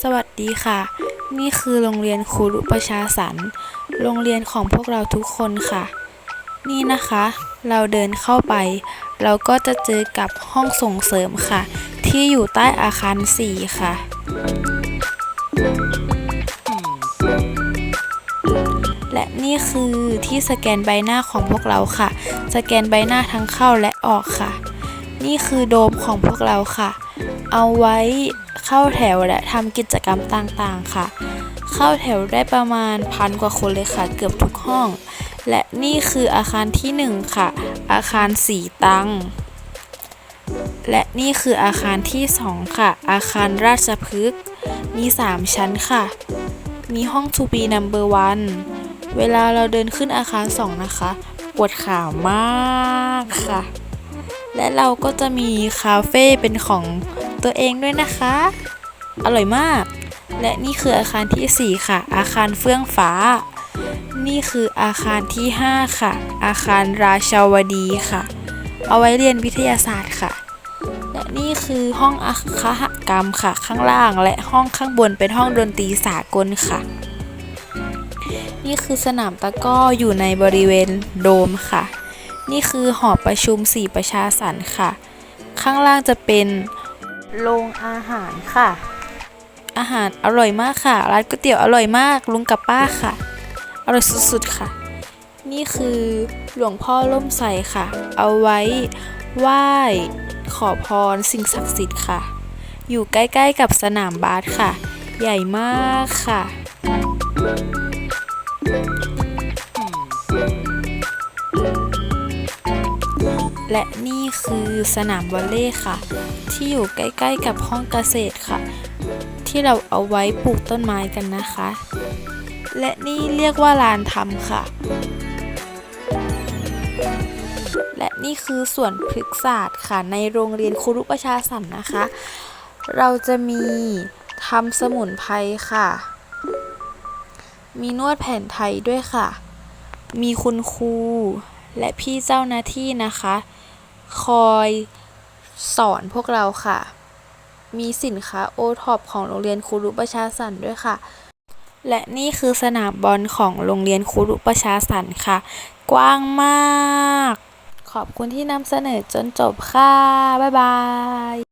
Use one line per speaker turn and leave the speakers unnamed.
สวัสดีค่ะ นี่คือโรงเรียนครูรุประชาสรรโรงเรียนของพวกเราทุกคนค่ะ นี่นะคะ เราเดินเข้าไป เราก็จะเจอกับห้องส่งเสริมค่ะ ที่อยู่ใต้อาคาร 4 ค่ะ และนี่คือที่สแกนใบหน้าของพวกเราค่ะ สแกนใบหน้าทั้งเข้าและออกค่ะ นี่คือโดมของพวกเราค่ะ เอาไว้ เข้าแถวและทำกิจกรรมต่างๆค่ะ เข้าแถวได้ประมาณพันกว่าคนเลยค่ะ เกือบทุกห้อง และนี่คืออาคารที่ 1 ค่ะ อาคารสีตังและนี่คืออาคารที่ 2 ค่ะ อาคารราชพฤกษ์มี 3 ชั้นค่ะ มีห้อง to be number one เวลาเราเดินขึ้นอาคาร 2 นะคะ ปวดขามากค่ะ และเราก็จะมีคาเฟ่เป็นของ ตัวเองด้วยนะคะ อร่อยมาก และนี่คืออาคารทีสี่ 4 ค่ะ อาคารเฟื่องฟ้า นี่คืออาคารที่ 5 ค่ะ อาคารราชาวดีค่ะ เอาไว้เรียนวิทยาศาสตร์ค่ะ และนี่คือห้องอาคหกรรมค่ะ ข้างล่างและห้องข้างบนเป็นห้องดนตรีสากลค่ะ นี่คือสนามตะก้ออยู่ในบริเวณโดมค่ะ นี่คือหอประชุมสี่ประชาสรรค์ค่ะ ข้างล่างจะเป็น โรงอาหารค่ะ อาหารอร่อยมากค่ะ ร้านก๋วยเตี๋ยวอร่อยมากลุงกับป้าค่ะ อร่อยสุดๆค่ะ นี่คือหลวงพ่อล่มใสค่ะ เอาไว้ไหว้ขอพรสิ่งศักดิ์สิทธิ์ค่ะ อยู่ใกล้ๆกับสนามบาสค่ะ ใหญ่มากค่ะ และนี่คือสนามวอลเลย์ค่ะ ที่อยู่ใกล้ๆกับห้องเกษตรค่ะ ที่เราเอาไว้ปลูกต้นไม้กันนะคะ และนี่เรียกว่าลานทำค่ะ และนี่คือสวนพฤกษศาสตร์ค่ะ ในโรงเรียนครูรุประชาสรรค์นะคะ เราจะมีทำสมุนไพรค่ะ มีนวดแผนไทยด้วยค่ะ มีคุณครู และพี่เจ้าหน้าที่นะคะ คอยสอนพวกเราค่ะ มีสินค้าโอท็อปของโรงเรียนครูรุประชาสันด้วยค่ะ และนี่คือสนามบอลของโรงเรียนครูรุประชาสันค่ะ กว้างมาก ขอบคุณที่นำเสนอจนจบค่ะ บ๊ายบาย